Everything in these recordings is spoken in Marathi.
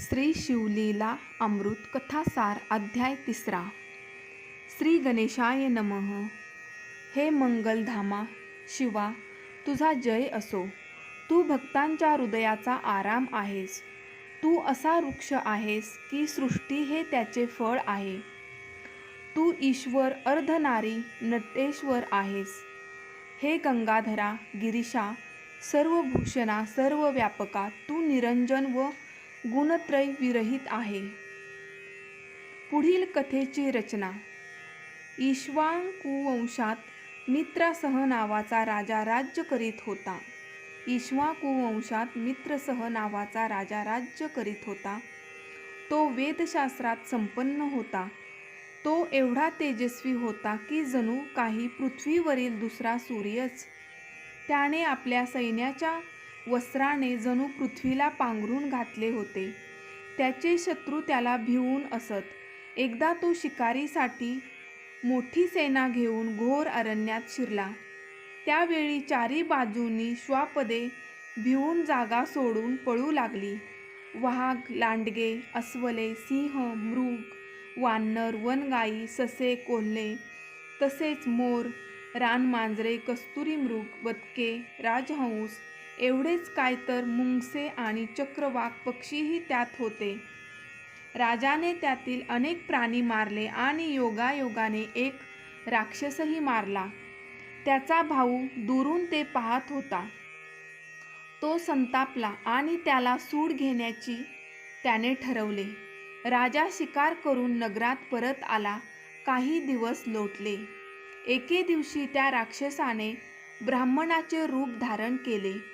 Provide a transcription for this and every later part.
श्री शिवलीला अमृत कथासार अध्याय तिसरा. श्री गणेशाय नमः. हे मंगलधामा शिवा तुझा जय असो. तू भक्तांच्या हृदयाचा आराम आहेस. तू असा वृक्ष आहेस की सृष्टी हे त्याचे फळ आहे. तू ईश्वर अर्धनारी नटेश्वर आहेस. हे गंगाधरा गिरीशा सर्वभूषणा सर्व व्यापका तू निरंजन व गुणत्रय विरहित आहे. पुढील कथेची रचना. ईश्वाकुवंशात मित्रासह नावाचा राजा राज्य करीत होता. ईश्वाकुवंशात मित्रसह नावाचा राजा राज्य करीत होता. तो वेदशास्त्रात संपन्न होता. तो एवढा तेजस्वी होता की जणू काही पृथ्वीवरील दुसरा सूर्यच. त्याने आपल्या सैन्याच्या वस्त्राने जणू पृथ्वीला पांघरून घातले होते. त्याचे शत्रू त्याला भिवून असत. एकदा तो शिकारीसाठी मोठी सेना घेऊन घोर अरण्यात शिरला. त्यावेळी चारी बाजूंनी श्वापदे भिवून जागा सोडून पळू लागली. वाघ लांडगे अस्वले सिंह मृग वानर वनगाई ससे कोल्हे तसेच मोर रानमांजरे कस्तुरी मृग बदके राजहंस एवढेच काय तर मुंगसे आणि चक्रवाक पक्षीही त्यात होते. राजाने त्यातील अनेक प्राणी मारले आणि योगायोगाने एक राक्षसही मारला. त्याचा भाऊ दुरून ते पाहत होता. तो संतापला आणि त्याला सूड घेण्याची त्याने ठरवले. राजा शिकार करून नगरात परत आला. काही दिवस लोटले. एके दिवशी त्या राक्षसाने ब्राह्मणाचे रूप धारण केले.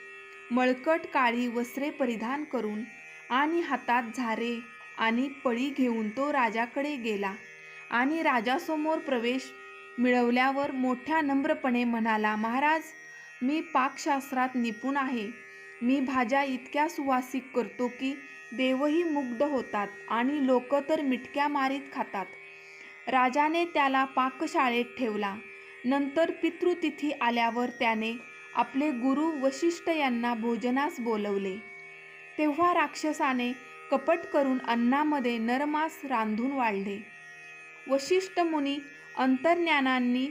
मळकट काळी वस्त्रे परिधान करून आणि हातात झारे आणि पळी घेऊन तो राजाकडे गेला. आणि राजासमोर प्रवेश मिळवल्यावर मोठ्या नम्रपणे म्हणाला महाराज मी पाकशास्त्रात निपुण आहे. मी भाज्या इतक्या सुवासिक करतो की देवही मुग्ध होतात आणि लोक तर मिटक्या मारीत खातात. राजाने त्याला पाकशाळेत ठेवला. नंतर पितृतिथी आल्यावर त्याने आपले गुरु वशिष्ठ यांना भोजनास बोलवले. तेव्हा राक्षसाने कपट करून अन्नामध्ये नरमास रांधून वाढले. वशिष्ठ मुनी अंतर्ज्ञानांनी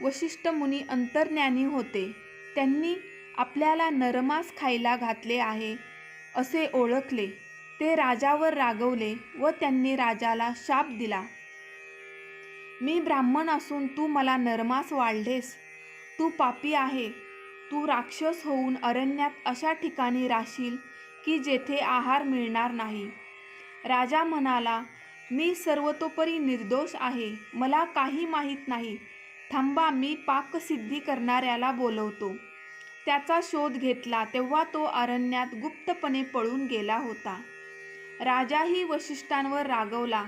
वशिष्ठ मुनी अंतर्ज्ञानी होते. त्यांनी आपल्याला नरमास खायला घातले आहे असे ओळखले. ते राजावर रागवले व त्यांनी राजाला शाप दिला. मी ब्राह्मण असून तू मला नरमास वाढलेस. तू पापी आहे. तू राक्षस होऊन अरण्यात अशा ठिकाणी राशील की जेथे आहार मिळणार नाही. राजा म्हणाला मी सर्वतोपरी निर्दोष आहे. मला काही माहीत नाही. थांबा मी पाकसिद्धी करणाऱ्याला बोलवतो. त्याचा शोध घेतला तेव्हा तो अरण्यात गुप्तपणे पळून गेला होता. राजाही वशिष्ठांवर रागवला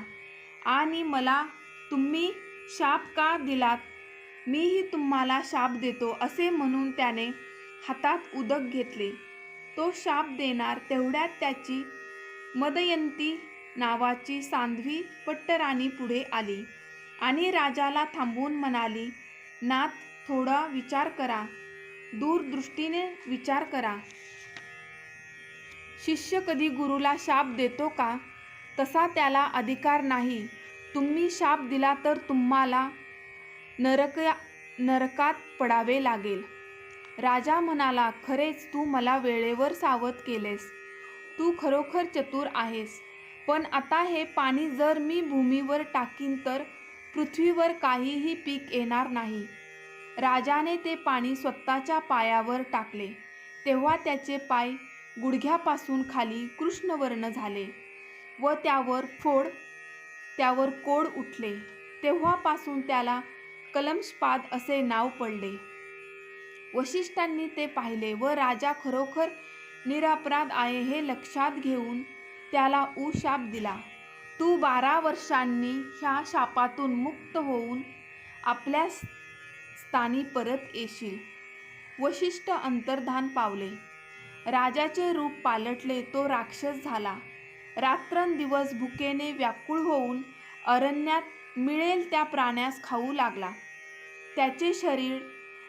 आणि मला तुम्ही शाप का दिलात? मीही तुम्हाला शाप देतो असे म्हणून त्याने हातात उदक घेतले. तो शाप देणार तेवढ्यात त्याची मदयंती नावाची सांध्वी पट्टराणी पुढे आली आणि राजाला थांबवून म्हणाली नाथ थोडा विचार करा. दूरदृष्टीने विचार करा. शिष्य कधी गुरुला शाप देतो का? तसा त्याला अधिकार नाही. तुम्ही शाप दिला तर तुम्हाला नरक नरकात पडावे लागेल. राजा म्हणाला खरेच तू मला वेळेवर सावध केलेस. तू खरोखर चतुर आहेस. पण आता हे पाणी जर मी भूमीवर टाकीन तर पृथ्वीवर काहीही पीक येणार नाही. राजाने ते पाणी स्वतःच्या पायावर टाकले. तेव्हा त्याचे पाय गुडघ्यापासून खाली कृष्णवर्ण झाले व त्यावर फोड त्यावर कोड उठले. तेव्हापासून त्याला कलमस्पाद असे नाव पडले. वशिष्ठांनी ते पाहिले व राजा खरोखर निरापराध आहे हे लक्षात घेऊन त्याला उशाप दिला. तू बारा वर्षांनी ह्या शापातून मुक्त होऊन आपल्या स्थानी परत येशील. वशिष्ठ अंतर्धान पावले. राजाचे रूप पालटले तो राक्षस झाला. रात्रंदिवस भुकेने व्याकुळ होऊन अरण्यात मिळेल त्या प्राण्यास खाऊ लागला. त्याचे शरीर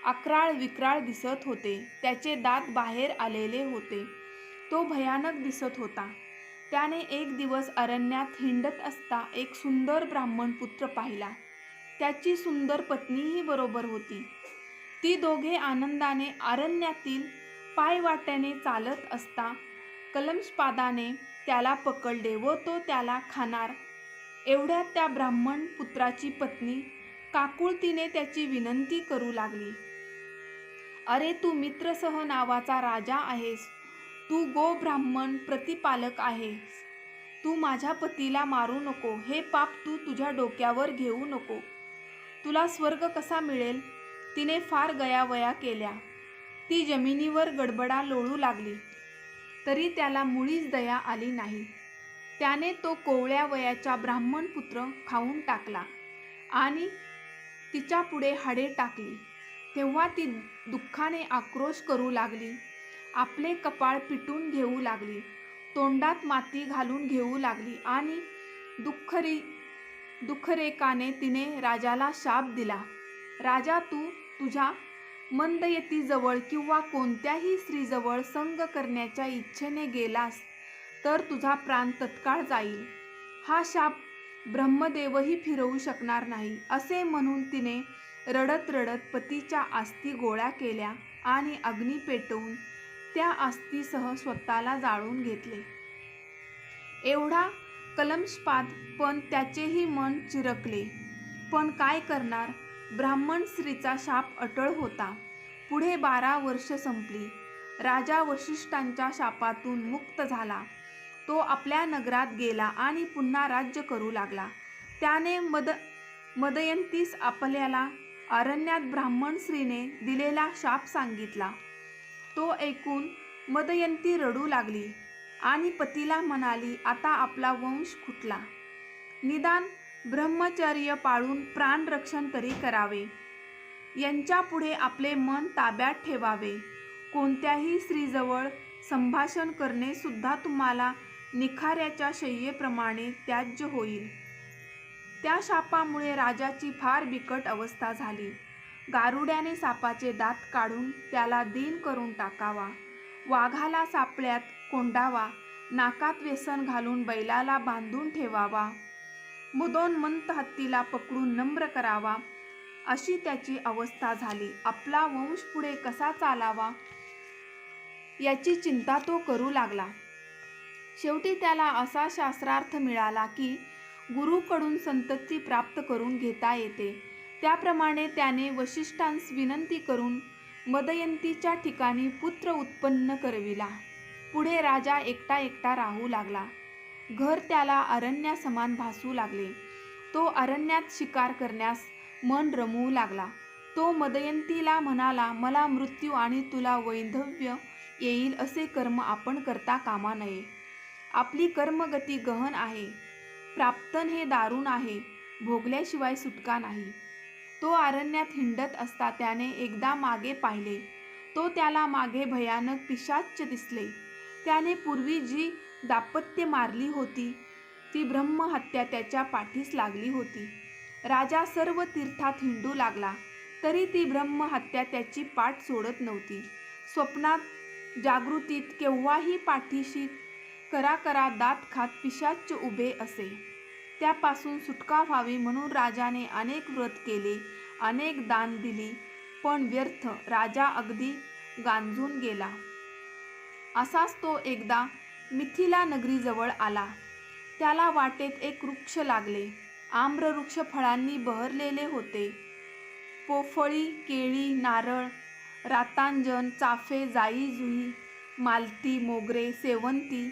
अकराळ विक्राळ दिसत होते. त्याचे दात बाहेर आलेले होते. तो भयानक दिसत होता. त्याने एक दिवस अरण्यात हिंडत असता एक सुंदर ब्राह्मण पुत्र पाहिला. त्याची सुंदर पत्नीही बरोबर होती. ती दोघे आनंदाने अरण्यातील पायवाट्याने चालत असता. कलमस्पादाने त्याला पकडले व तो त्याला खाणार एवढ्यात त्या ब्राह्मण पुत्राची पत्नी काकुळतीने त्याची विनंती करू लागली. अरे तू मित्रसह नावाचा राजा आहेस. तू गो ब्राह्मण प्रतिपालक आहेस. तू माझ्या पतीला मारू नको. हे पाप तू तुझ्या डोक्यावर घेऊ नको. तुला स्वर्ग कसा मिळेल? तिने फार गयावया केल्या. ती जमिनीवर गडबडा लोळू लागली. तरी त्याला मुळीच दया आली नाही. त्याने तो कोवळ्या वयाचा ब्राह्मण पुत्र खाऊन टाकला आणि तिच्या पुढे हाडे टाकली. तेव्हा ती दुःखाने आक्रोश करू लागली. आपले कपाळ पिटून घेऊ लागली. तोंडात माती घालून घेऊ लागली आणि दुःखरी दुःखरेकाने तिने राजाला शाप दिला. राजा तू तुझ्या मंदयतीजवळ किंवा कोणत्याही स्त्रीजवळ संग करण्याच्या इच्छेने गेलास तर तुझा प्राण तत्काळ जाईल. हा शाप ब्रह्मदेवही फिरवू शकणार नाही असे म्हणून तिने रडत रडत पतीच्या आस्ती गोळ्या केल्या आणि अग्नी पेटवून त्या आस्तीसह स्वतःला जाळून घेतले. एवढा कलमस्पात पण त्याचेही मन चिरकले. पण काय करणार? ब्राह्मण स्त्रीचा शाप अटळ होता. पुढे बारा वर्ष संपली. राजा वशिष्ठांच्या शापातून मुक्त झाला. तो आपल्या नगरात गेला आणि पुन्हा राज्य करू लागला. त्याने मद मदयंतीस आपल्याला अरण्यात ब्राह्मण स्त्रीने दिलेला शाप सांगितला. तो ऐकून मदयंती रडू लागली आणि पतीला म्हणाली आता आपला वंश खुटला. निदान ब्रह्मचर्य पाळून प्राणरक्षण तरी करावे. यांच्यापुढे आपले मन ताब्यात ठेवावे. कोणत्याही स्त्रीजवळ संभाषण करणे सुद्धा तुम्हाला निखाऱ्याच्या शय्येप्रमाणे त्याज्य होईल. त्या शापामुळे राजाची फार बिकट अवस्था झाली. गारुड्याने सापाचे दात काढून त्याला दीन करून टाकावा. वाघाला सापळ्यात कोंडावा. नाकात व्यसन घालून बैलाला बांधून ठेवावा. मुदोन्मंत हत्तीला पकडून नम्र करावा. अशी त्याची अवस्था झाली. आपला वंश पुढे कसा चालावा याची चिंता तो करू लागला. शेवटी त्याला असा शास्त्रार्थ मिळाला की गुरुकडून संतती प्राप्त करून घेता येते. त्याप्रमाणे त्याने वशिष्ठांस विनंती करून मदयंतीच्या ठिकाणी पुत्र उत्पन्न करविला. पुढे राजा एकटा एकटा राहू लागला. घर त्याला अरण्यासमान भासू लागले. तो अरण्यात शिकार करण्यास मन रमवू लागला. तो मदयंतीला म्हणाला मला मृत्यू आणि तुला वैधव्य येईल असे कर्म आपण करता कामा नये. आपली कर्मगती गहन आहे. प्राप्तन हे दारुण आहे भोगल्याशिवाय सुटका नाही. तो आरण्यात हिंडत असता त्याने एकदा मागे पाहिले. तो त्याला मागे भयानक पिशाच्च दिसले. त्याने पूर्वी जी दापत्य मारली होती ती ब्रह्महत्या त्याच्या पाठीस लागली होती. राजा सर्व तीर्थात हिंडू लागला तरी ती ब्रह्महत्या त्याची पाठ सोडत नव्हती. स्वप्नात जागृतीत केव्हाही पाठीशी करा करा दात खात पिशाच्च उभे असे. त्यापासून सुटका व्हावी म्हणून राजाने अनेक व्रत केले अनेक दान दिली पण व्यर्थ राजा अगदी गांजून गेला. असाच तो एकदा मिथिला नगरीजवळ आला. त्याला वाटेत एक वृक्ष लागले. आम्रवृक्ष फळांनी बहरलेले होते. पोफळी केळी नारळ रातांजन चाफे जाई जुई मालती मोगरे सेवंती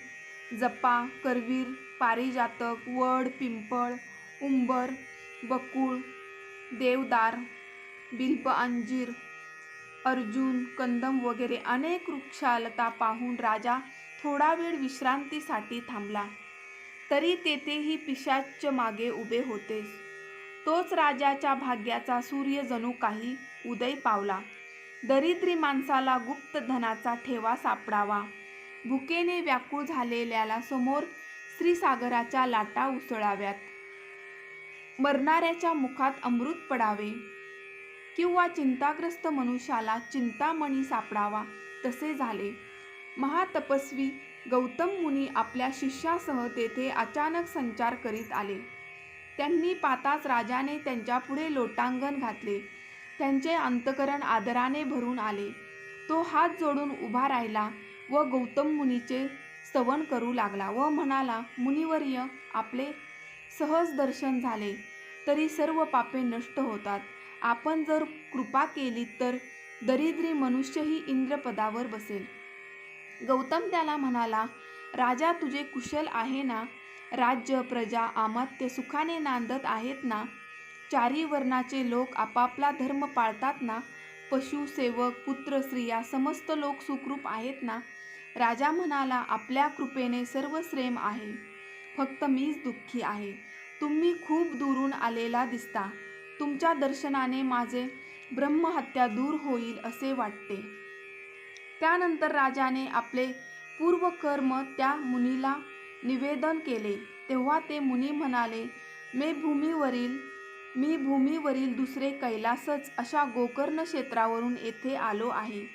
जपा करवीर पारिजातक वड पिंपळ उंबर बकुळ देवदार बिल्प अंजीर अर्जुन कंदम वगैरे अनेक वृक्षालता पाहून राजा थोडा वेळ विश्रांतीसाठी थांबला. तरी तेथेही पिशाच मागे उभे होतेस तोच राजाच्या भाग्याचा सूर्य जणू काही उदय पावला. दरिद्री माणसाला गुप्त धनाचा ठेवा सापडावा. भुकेने व्याकुळ झालेल्याला समोर श्रीसागराच्या लाटा उसळाव्यात. मरणाऱ्याच्या मुखात अमृत पडावे. किंवा चिंताग्रस्त मनुष्याला चिंतामणी सापडावा तसे झाले. महातपस्वी गौतम मुनी आपल्या शिष्यासह तेथे अचानक संचार करीत आले. त्यांनी पाताच राजाने त्यांच्यापुढे लोटांगण घातले. त्यांचे अंतकरण आदराने भरून आले. तो हात जोडून उभा राहिला. व गौतम मुनीचे स्तवन करू लागला व म्हणाला मुनिवर्य आपले सहज दर्शन झाले तरी सर्व पापे नष्ट होतात. आपण जर कृपा केली तर दरिद्री मनुष्यही इंद्रपदावर बसेल. गौतम त्याला म्हणाला राजा तुझे कुशल आहे ना? राज्य प्रजा आमात्य सुखाने नांदत आहेत ना? चारी वर्णाचे लोक आपापला धर्म पाळतात ना? पशु सेवक पुत्र स्त्रिया समस्त लोक सुखरूप आहेत ना? राजा म्हणाला आपल्या कृपेने सर्व श्रेम आहे. फक्त मीच दुःखी आहे. तुम्ही खूप दुरून आलेला दिसता. तुमच्या दर्शनाने माझे ब्रह्महत्या दूर होईल असे वाटते. त्यानंतर राजाने आपले पूर्वकर्म त्या मुनीला निवेदन केले. तेव्हा ते मुनी म्हणाले मी भूमीवरील मी भूमीवरील दुसरे कैलासच अशा गोकर्ण क्षेत्रावरून येथे आलो आहे.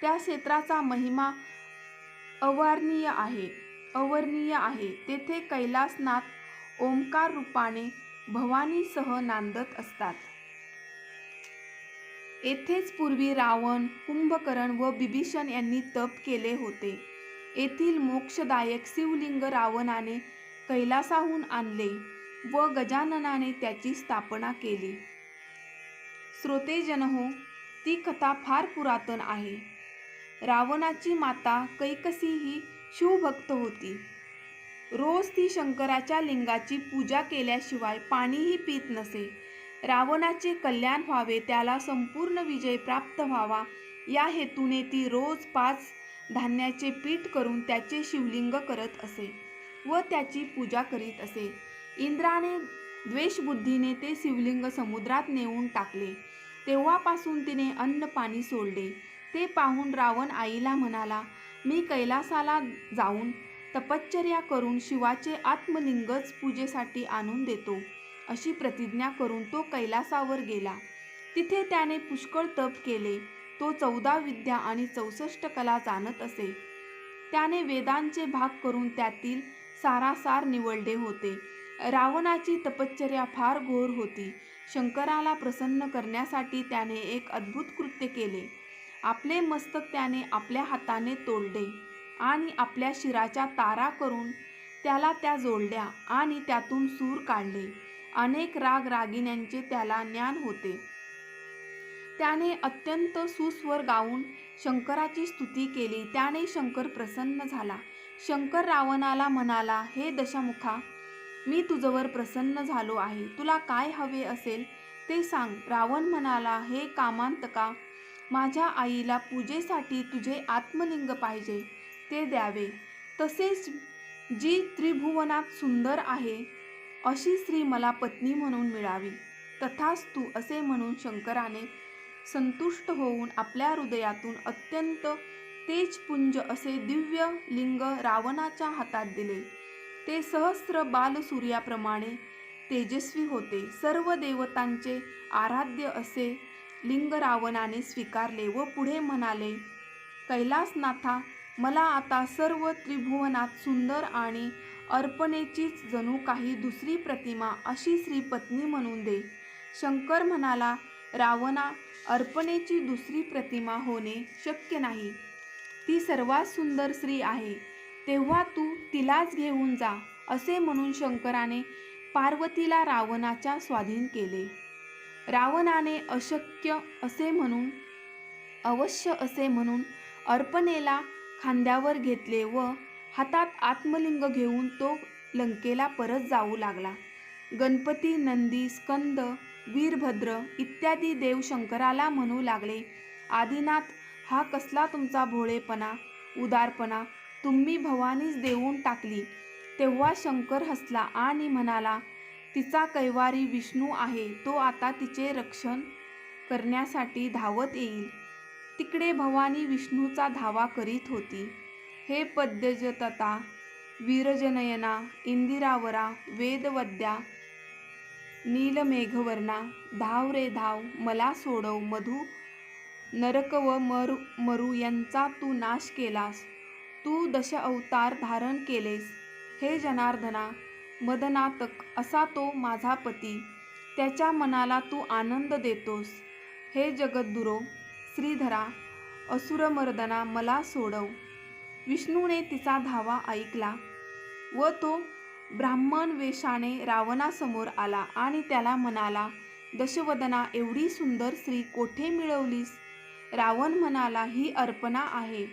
त्या क्षेत्राचा महिमा अवर्णीय आहे अवर्णीय आहे. तेथे कैलासनाथ ओंकार रूपाने भवानीसह नांदत असतात. येथेच पूर्वी रावण कुंभकरण व बिभीषण यांनी तप केले होते. येथील मोक्षदायक शिवलिंग रावणाने कैलासाहून आणले व गजाननाने त्याची स्थापना केली. श्रोतेजन हो ती कथा फार पुरातन आहे. रावणाची माता कैकसी ही शिवभक्त होती. रोज ती शंकराच्या लिंगाची पूजा केल्याशिवाय पाणीही पित नसे. रावणाचे कल्याण व्हावे त्याला संपूर्ण विजय प्राप्त व्हावा या हेतूने ती रोज पाच धान्याचे पीठ करून त्याचे शिवलिंग करत असे व त्याची पूजा करीत असे. इंद्राने द्वेषबुद्धीने ते शिवलिंग समुद्रात नेऊन टाकले. तेव्हापासून तिने अन्न पाणी सोडले. ते पाहून रावण आईला म्हणाला मी कैलासाला जाऊन तपश्चर्या करून शिवाचे आत्मलिंगच पूजेसाठी आणून देतो. अशी प्रतिज्ञा करून तो कैलासावर गेला. तिथे त्याने पुष्कळ तप केले. तो चौदा विद्या आणि चौसष्ट कला जाणत असे. त्याने वेदांचे भाग करून त्यातील सारासार निवडले होते. रावणाची तपश्चर्या फार घोर होती. शंकराला प्रसन्न करण्यासाठी त्याने एक अद्भुत कृत्य केले. आपले मस्तक त्याने आपल्या हाताने तोडले आणि आपल्या शिराच्या तारा करून त्याला त्या जोडल्या आणि त्यातून सूर काढले. अनेक राग रागिण्यांचे त्याला ज्ञान होते. त्याने अत्यंत सुस्वर गाऊन शंकराची स्तुती केली. त्याने शंकर प्रसन्न झाला. शंकर रावणाला म्हणाला हे दशामुखा मी तुझवर प्रसन्न झालो आहे. तुला काय हवे असेल ते सांग. रावण म्हणाला हे कामांतका माझ्या आईला पूजेसाठी तुझे आत्मलिंग पाहिजे ते द्यावे. तसेच जी त्रिभुवनात सुंदर आहे अशी स्त्री मला पत्नी म्हणून मिळावी. तथाच तू असे म्हणून शंकराने संतुष्ट होऊन आपल्या हृदयातून अत्यंत तेजपुंज असे दिव्य लिंग रावणाच्या हातात दिले. ते सहस्र बालसूर्याप्रमाणे तेजस्वी होते. सर्व देवतांचे आराध्य असे लिंग रावणाने स्वीकारले व पुढे म्हणाले कैलासनाथा मला आता सर्व त्रिभुवनात सुंदर आणि अर्पणेचीच जणू काही दुसरी प्रतिमा अशी श्रीपत्नी म्हणून दे शंकर म्हणाला रावणा अर्पणेची दुसरी प्रतिमा होणे शक्य नाही. ती सर्वात सुंदर स्त्री आहे. तेव्हा तू तिलाच घेऊन जा असे म्हणून शंकराने पार्वतीला रावणाच्या स्वाधीन केले. रावणाने अशक्य असे म्हणून अवश्य असे म्हणून अर्पणेला खांद्यावर घेतले व हातात आत्मलिंग घेऊन तो लंकेला परत जाऊ लागला. गणपती नंदी स्कंद वीरभद्र इत्यादी देव शंकराला म्हणू लागले आदिनाथ हा कसला तुमचा भोळेपणा उदारपणा? तुम्ही भवानीच देऊन टाकली. तेव्हा शंकर हसला आणि म्हणाला तिचा कैवारी विष्णू आहे तो आता तिचे रक्षण करण्यासाठी धावत येईल. तिकडे भवानी विष्णूचा धावा करीत होती. हे पद्यजतता वीरजनयना इंदिरावरा वेदवद्या नीलमेघवर्णा धाव रे धाव मला सोडव मधु नरक व मरु मरु यांचा तू नाश केलास. तू दश अवतार धारण केलेस. हे जनार्दना मदनातक असा तो माझा पती. त्याच्या मनाला तू आनंद देतोस. हे जगद्गुरो श्रीधरा असुरमर्दना मला सोडव. विष्णूने तिचा धावा ऐकला व तो ब्राह्मण वेशाने रावणासमोर आला आणि त्याला म्हणाला दशवदना एवढी सुंदर स्त्री कोठे मिळवलीस रावण म्हणाला ही अर्पणा आहे.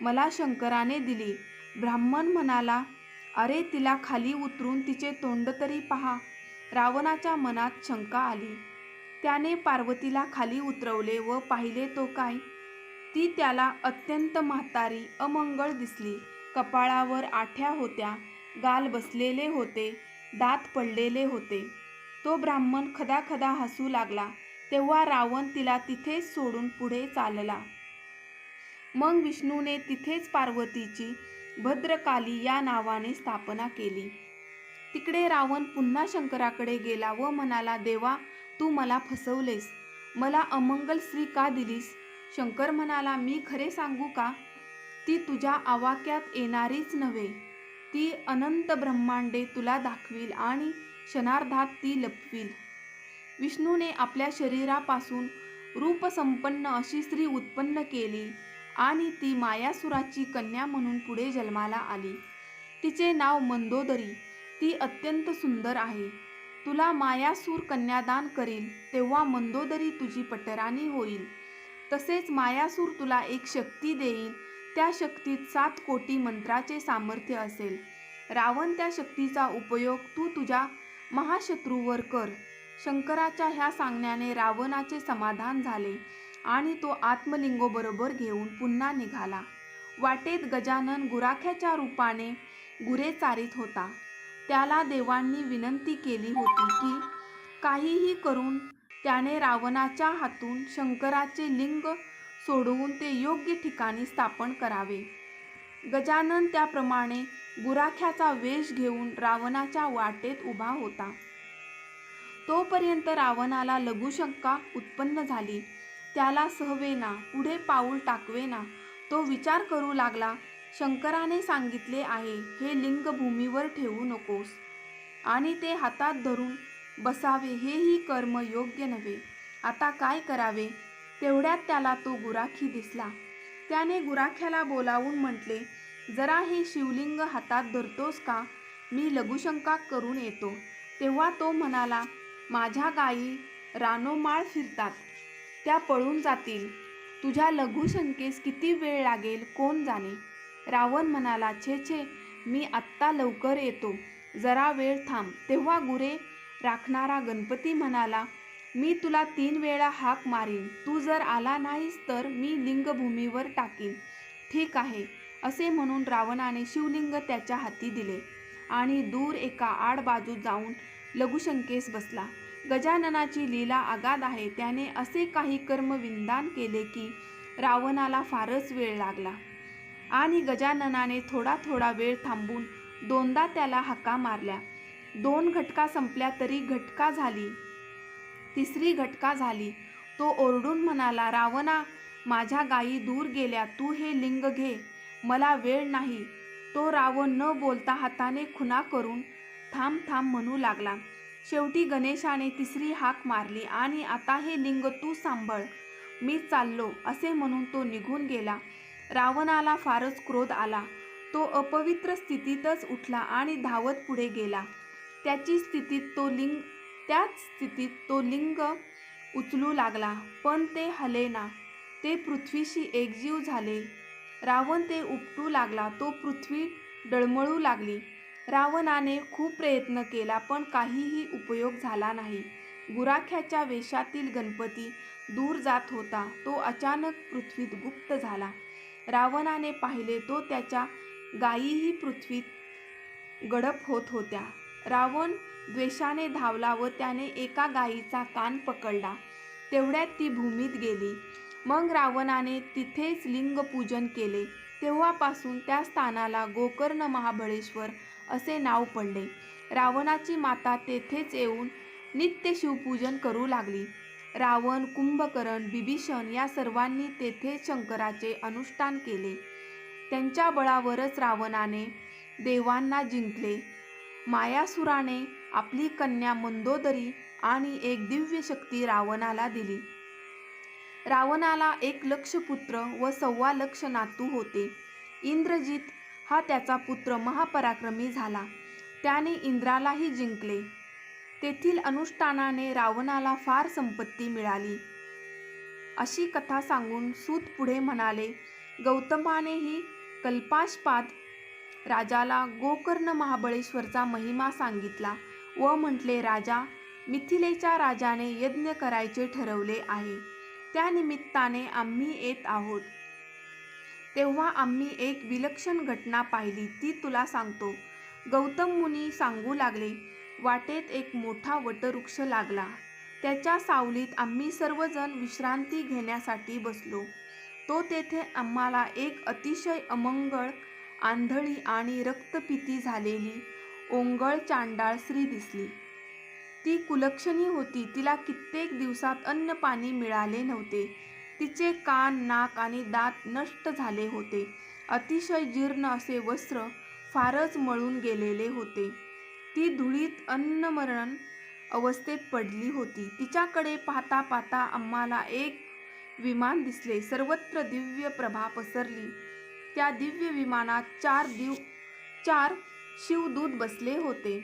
मला शंकराने दिली. ब्राह्मण म्हणाला अरे तिला खाली उतरून तिचे तोंड तरी पहा. रावणाच्या मनात शंका आली. त्याने पार्वतीला खाली उतरवले व पाहिले तो काय? ती त्याला अत्यंत म्हातारी अमंगळ दिसली. कपाळावर आठ्या होत्या गाल बसलेले होते दात पडलेले होते. तो ब्राह्मण खदाखदा हसू लागला. तेव्हा रावण तिला तिथेच सोडून पुढे चालला. मग विष्णूने तिथेच पार्वतीची भद्रकाली या नावाने स्थापना केली. तिकडे रावण पुन्हा शंकराकडे गेला व म्हणाला देवा तू मला फसवलेस. मला अमंगल स्त्री का दिलीस? शंकर म्हणाला मी खरे सांगू का? ती तुझ्या आवाक्यात येणारीच नव्हे. ती अनंत ब्रह्मांडे तुला दाखवील आणि क्षणार्धात ती लपवील. विष्णूने आपल्या शरीरापासून रूपसंपन्न अशी स्त्री उत्पन्न केली. आणि ती मायासुराची कन्या म्हणून पुढे जन्माला आली. तिचे नाव मंदोदरी. ती अत्यंत सुंदर आहे. तुला मायासूर कन्यादान करील तेव्हा मंदोदरी तुझी पटराणी होईल. तसेच मायासूर तुला एक शक्ती देईल. त्या शक्तीत सात कोटी मंत्राचे सामर्थ्य असेल. रावण त्या शक्तीचा उपयोग तू तुझ्या महाशत्रूवर कर. शंकराच्या ह्या सांगण्याने रावणाचे समाधान झाले. आणि तो आत्मलिंगोबरोबर घेऊन पुन्हा निघाला. वाटेत गजानन गुराख्याच्या रूपाने गुरे चारित होता. त्याला देवांनी विनंती केली होती की काहीही करून त्याने रावणाच्या हातून शंकराचे लिंग सोडवून ते योग्य ठिकाणी स्थापन करावे. गजानन त्याप्रमाणे गुराख्याचा वेश घेऊन रावणाच्या वाटेत उभा होता. तोपर्यंत रावणाला लघुशंका उत्पन्न झाली. त्याला सहवेना पुढे पाऊल टाकवेना. तो विचार करू लागला शंकराने सांगितले आहे हे लिंग भूमीवर ठेवू नकोस. आणि ते हातात धरून बसावे हेही कर्म योग्य नव्हे. आता काय करावे? तेवढ्यात त्याला तो गुराखी दिसला. त्याने गुराख्याला बोलावून म्हटले जरा हे शिवलिंग हातात धरतोस का? मी लघुशंका करून येतो. तेव्हा तो म्हणाला माझ्या गायी रानोमाळ फिरतात. त्या पळून जातील. तुझ्या लघुशंकेस किती वेळ लागेल कोण जाणे? रावण म्हणाला छे छे मी आत्ता लवकर येतो. जरा वेळ थांब. तेव्हा गुरे राखणारा गणपती म्हणाला मी तुला तीन वेळा हाक मारीन. तू जर आला नाहीस तर मी लिंगभूमीवर टाकीन. ठीक आहे असे म्हणून रावणाने शिवलिंग त्याच्या हाती दिले आणि दूर एका आडबाजू जाऊन लघुशंकेस बसला. गजाननाची लीला आगाद आहे. त्याने असे काही कर्म विंदान केले की रावणाला फारच वेळ लागला. आणि गजाननाने थोडा थोडा वेळ थांबून दोनदा त्याला हाका मारल्या. दोन घटका संपल्या तरी घटका झाली. तिसरी घटका झाली. तो ओरडून म्हणाला रावणा माझ्या गायी दूर गेल्या. तू हे लिंग घे. मला वेळ नाही. तो रावण न बोलता हाताने खुना करून थांब थांब म्हणू लागला. शेवटी गणेशाने तिसरी हाक मारली आणि आता हे लिंग तू सांभाळ. मी चाललो असे म्हणून तो निघून गेला. रावणाला फारच क्रोध आला. तो अपवित्र स्थितीतच उठला आणि धावत पुढे गेला. त्याची स्थितीत तो लिंग त्याच स्थितीत तो लिंग उचलू लागला पण ते हलेना. ते पृथ्वीशी एकजीव झाले. रावण ते उपटू लागला तो पृथ्वी डळमळू लागली. रावणाने खूप प्रयत्न केला पण काहीही उपयोग झाला नाही. गुराख्याच्या वेशातील गणपती दूर जात होता. तो अचानक पृथ्वीत गुप्त झाला. रावणाने पाहिले तो त्याच्या गायीही पृथ्वीत गडप होत होत्या. रावण द्वेषाने धावला व त्याने एका गायीचा कान पकडला. तेवढ्यात ती भूमीत गेली. मग रावणाने तिथेच लिंगपूजन केले. तेव्हापासून त्या स्थानाला गोकर्ण महाबळेश्वर असे नाव पडले. रावणाची माता तेथेच येऊन नित्य शिवपूजन करू लागली. रावण कुंभकर्ण बिभीषण या सर्वांनी तेथे शंकराचे अनुष्ठान केले. त्यांच्या बळावरच रावणाने देवांना जिंकले. मायासुराने आपली कन्या मंदोदरी आणि एक दिव्य शक्ती रावणाला दिली. रावणाला एक लक्ष पुत्र व सव्वा लक्ष नातू होते. इंद्रजित हा त्याचा पुत्र महापराक्रमी झाला. त्याने इंद्रालाही जिंकले. तेथील अनुष्ठानाने रावणाला फार संपत्ती मिळाली. अशी कथा सांगून सूत पुढे म्हणाले गौतमानेही कल्पाशपाद राजाला गोकर्ण महाबळेश्वरचा महिमा सांगितला व म्हटले राजा मिथिलेच्या राजाने यज्ञ करायचे ठरवले आहे. त्यानिमित्ताने आम्ही येत आहोत. तेव्हा आम्ही एक विलक्षण घटना पाहिली ती तुला सांगतो. गौतम मुनी सांगू लागले वाटेत एक मोठा वटवृक्ष लागला. त्याच्या सावलीत आम्ही सर्वजण विश्रांती घेण्यासाठी बसलो. तो तेथे आम्हाला एक अतिशय अमंगळ आंधळी आणि रक्तपिती झालेली ओंगळ चांडाळ स्त्री दिसली. ती कुलक्षणी होती. तिला कित्येक दिवसात अन्न पाणी मिळाले नव्हते. तिचे कान नाक आणि दात नष्ट झाले होते. अतिशय जीर्ण असे वस्त्र फारच मळून गेलेले होते. ती धुळीत अन्नमरण अवस्थेत पडली होती. तिच्याकडे पाहता पाहता आम्हाला एक विमान दिसले. सर्वत्र दिव्य प्रभा पसरली. त्या दिव्य विमानात चार दिव चार शिवदूत बसले होते.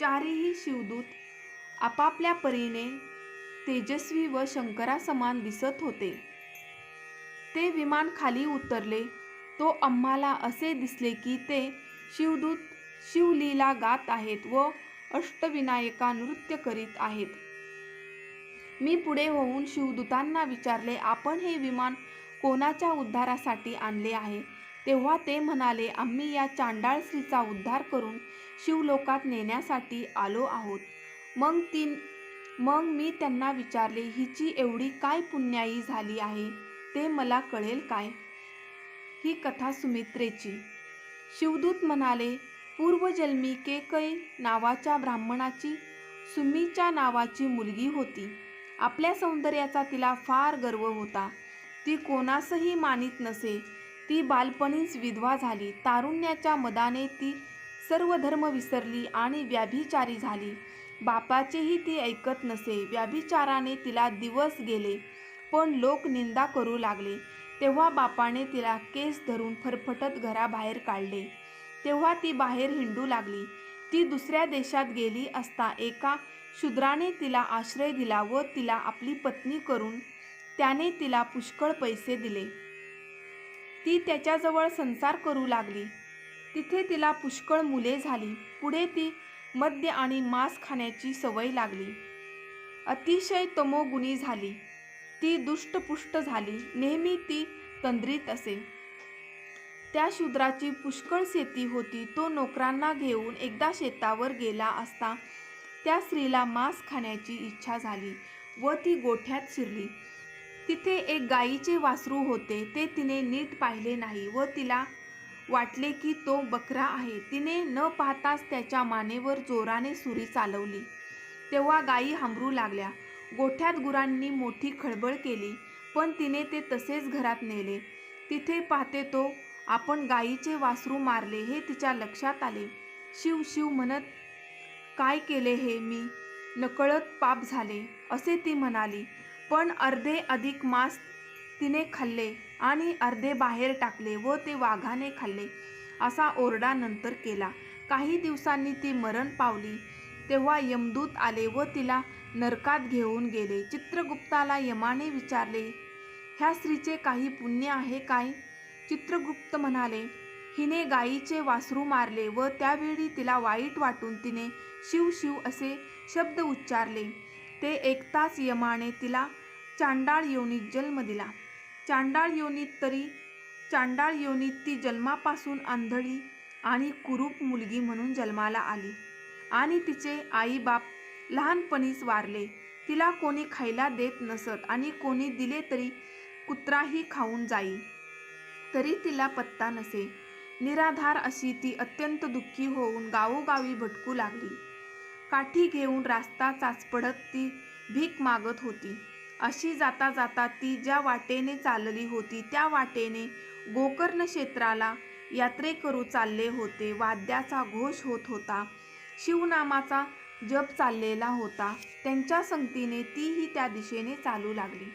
चारही शिवदूत आपापल्या परीने तेजस्वी व शंकरासमान दिसत होते. ते विमान खाली उतरले. तो आम्हाला असे दिसले की ते शिवदूत शिवलीला गात आहेत व अष्टविनायका नृत्य करीत आहेत. मी पुढे होऊन शिवदूतांना विचारले आपण हे विमान कोणाच्या उद्धारासाठी आणले आहे? तेव्हा ते म्हणाले आम्ही या चांडाळ स्त्रीचा उद्धार करून शिवलोकात नेण्यासाठी आलो आहोत. मग ती मग मी त्यांना विचारले हिची एवढी काय पुण्याई झाली आहे? ते मला कळेल काय? ही कथा सुमित्रेची. शिवदूत म्हणाले पूर्वजन्मी केकई नावाच्या ब्राह्मणाची सुमीच्या नावाची मुलगी होती. आपल्या सौंदर्याचा तिला फार गर्व होता. ती कोणासही मानित नसे. ती बालपणीच विधवा झाली. तारुण्याच्या मदाने ती सर्व धर्म विसरली आणि व्याभिचारी झाली. बापाचेही ती ऐकत नसे. व्याभिचाराने तिला दिवस गेले. पण लोक निंदा करू लागले. तेव्हा बापाने तिला केस धरून फरफटत घराबाहेर काढले. तेव्हा ती बाहेर हिंडू लागली. ती दुसऱ्या देशात गेली असता एका शूद्राने तिला आश्रय दिला व तिला आपली पत्नी करून त्याने तिला पुष्कळ पैसे दिले. ती त्याच्याजवळ संसार करू लागली. तिथे तिला पुष्कळ मुले झाली. पुढे ती मद्य आणि मांस खाण्याची सवय लागली. अतिशय तमोगुणी झाली. ती दुष्टपुष्ट झाली नेहमी ती तंद्रीत असे. त्या शूद्राची पुष्कळ शेती होती तो नोकरांना घेऊन एकदा शेतावर गेला असता त्या स्त्रीला मांस खाण्याची इच्छा झाली व ती गोठ्यात शिरली. तिथे एक गायीचे वासरू होते ते तिने नीट पाहिले नाही व तिला वाटले की तो बकरा आहे. तिने न पाहताच त्याच्या मानेवर जोराने सुरी चालवली. तेव्हा गायी हांबरू लागल्या. गोठ्यात गुरांनी मोठी खळबळ केली पण तिने ते तसेच घरात नेले. तिथे पाहते तो आपण गायीचे वासरू मारले हे तिच्या लक्षात आले. शिव शिव म्हणत काय केले हे मी? नकळत पाप झाले असे ती म्हणाली. पण अर्धे अधिक मांस तिने खाल्ले आणि अर्धे बाहेर टाकले व ते वाघाने खाल्ले. असा ओरडा नंतर केला. काही दिवसांनी ती मरण पावली. तेव्हा यमदूत आले व तिला नरकात घेऊन गेले. चित्रगुप्ताला यमाने विचारले ह्या स्त्रीचे काही पुण्य आहे काय? चित्रगुप्त म्हणाले हिने गायीचे वासरू मारले व त्यावेळी तिला वाईट वाटून तिने शिव शिव असे शब्द उच्चारले. ते एकताच यमाने तिला चांडाळ योनीत जन्म दिला. चांडाळ योनीत तरी चांडाळ योनीत ती जन्मापासून आंधळी आणि कुरूप मुलगी म्हणून जन्माला आली आणि तिचे आईबाप लहानपणीच वारले. तिला कोणी खायला देत नसत आणि कोणी दिले तरी कुत्राही खाऊन जाई. तरी तिला पत्ता नसे. निराधार अशी ती अत्यंत दुःखी होऊन गावोगावी भटकू लागली. काठी घेऊन रास्ता चाचपडत ती भीक मागत होती. अशी जाता जाता ती ज्या वाटेने चालली होती त्या वाटेने गोकर्ण क्षेत्राला यात्रेकरू चालले होते. वाद्याचा घोष होत होता. शिवनामाचा जप चाललेला होता. त्यांच्या संगतीने तीही त्या दिशेने चालू लागली.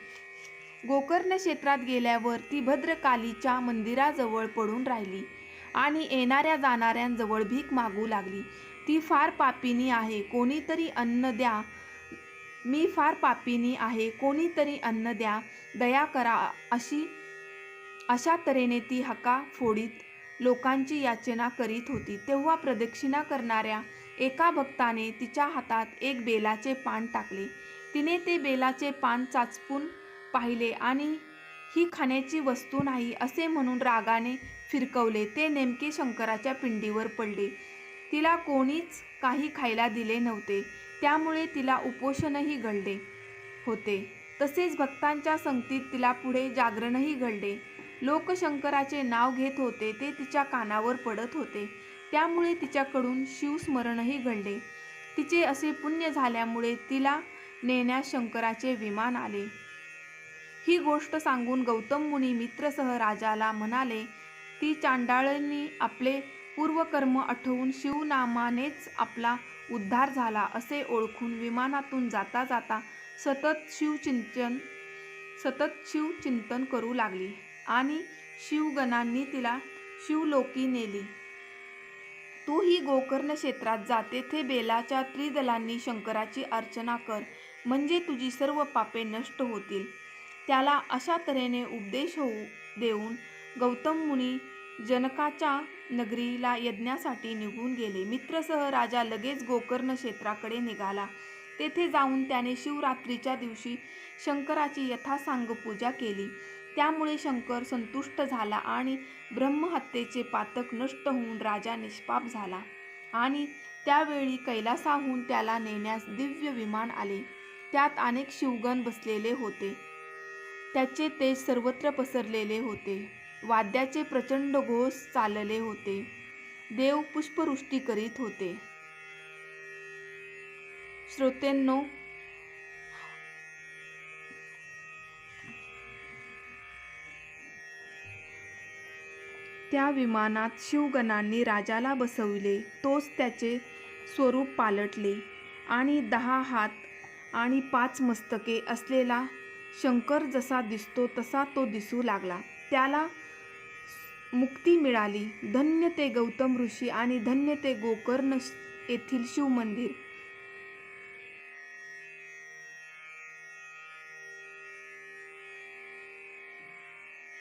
गोकर्ण क्षेत्रात गेल्यावर ती भद्रकालीच्या मंदिराजवळ पडून राहिली आणि येणाऱ्या जाणाऱ्यांजवळ भीक मागू लागली. ती फार पापिनी आहे कोणीतरी अन्न द्या. मी फार पापिनी आहे कोणीतरी अन्न द्या. दया करा अशी अशा तऱ्हेने ती हका फोडीत लोकांची याचना करीत होती. तेव्हा प्रदक्षिणा करणाऱ्या एका भक्ताने तिच्या हातात एक बेलाचे पान टाकले. तिने ते बेलाचे पान चाचपून पाहिले आणि ही खाण्याची वस्तू नाही असे म्हणून रागाने फिरकवले. ते नेमके शंकराच्या पिंडीवर पडले. तिला कोणीच काही खायला दिले नव्हते. त्यामुळे तिला उपोषणही घडले होते. तसेच भक्तांच्या संगतीत तिला पुढे जागरणही घडले. लोक शंकराचे नाव घेत होते ते तिच्या कानावर पडत होते. त्यामुळे तिच्याकडून शिवस्मरणही घडले. तिचे असे पुण्य झाल्यामुळे तिला नेण्यास शंकराचे विमान आले. ही गोष्ट सांगून गौतम मुनी मित्रसह राजाला म्हणाले ती चांडाळनी आपले पूर्वकर्म आठवून शिवनामानेच आपला उद्धार झाला असे ओळखून विमानातून जाता जाता सतत शिवचिंतन सतत शिवचिंतन करू लागली आणि शिवगणांनी तिला शिवलोकी नेली. तू ही गोकर्ण क्षेत्रात जा तेथे बेलाच्या त्रिदलांनी शंकराची अर्चना कर म्हणजे तुझी सर्व पापे नष्ट होतील. त्याला अशा तऱ्हेने उपदेश होऊ देऊन गौतम मुनी जनकाच्या नगरीला यज्ञासाठी निघून गेले. मित्रसह राजा लगेच गोकर्ण क्षेत्राकडे निघाला. तेथे जाऊन त्याने शिवरात्रीच्या दिवशी शंकराची यथासांग पूजा केली. त्यामुळे शंकर संतुष्ट झाला आणि ब्रह्महत्येचे पातक नष्ट होऊन राजा निष्पाप झाला. आणि त्यावेळी कैलासाहून त्याला नेण्यास दिव्य विमान आले. त्यात अनेक शिवगण बसलेले होते. त्याचे तेज सर्वत्र पसरलेले होते. वाद्याचे प्रचंड घोष चालले होते. देव पुष्पवृष्टी करीत होते. श्रोतेंनो त्या विमानात शिवगणांनी राजाला बसविले. तोच त्याचे स्वरूप पालटले. आणि दहा हात आणि पाच मस्तके असलेला शंकर जसा दिसतो तसा तो दिसू लागला. त्याला मुक्ती मिळाली. धन्य ते गौतम ऋषी आणि धन्य ते गोकर्ण येथील शिवमंदिर.